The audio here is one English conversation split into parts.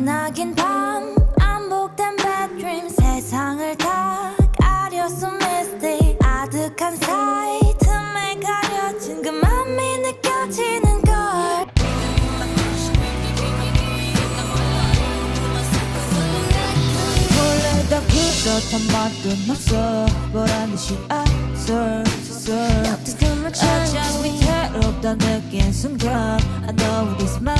은하긴 밤. 반복된 bad dream 세상을 다 가려서 misty 아득한 사이 틈에 가려진 그 맘이 느껴지는 걸. 원래 다 그렇단 말은 없어. 보란 듯이 앞서서 어차피 위태롭다 느낀 순간 I know this my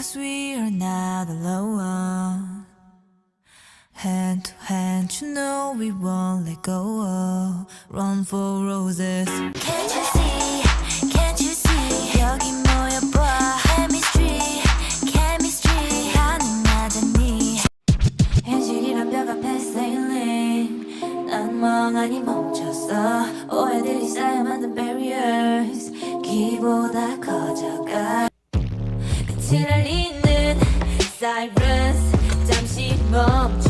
alive cause we're not alone Hand to hand you know we won't let go Run for roses Can't you see? Can't you see? 여기 모여봐. Chemistry, chemistry. 가능하다니. 현실이란 벽 앞에 sailing. 난 멍하니 멈췄어. 오해들이 쌓여 만든 barriers. 기보다 커져가. 끝을 알리는 sirens. 잠시 멈춰.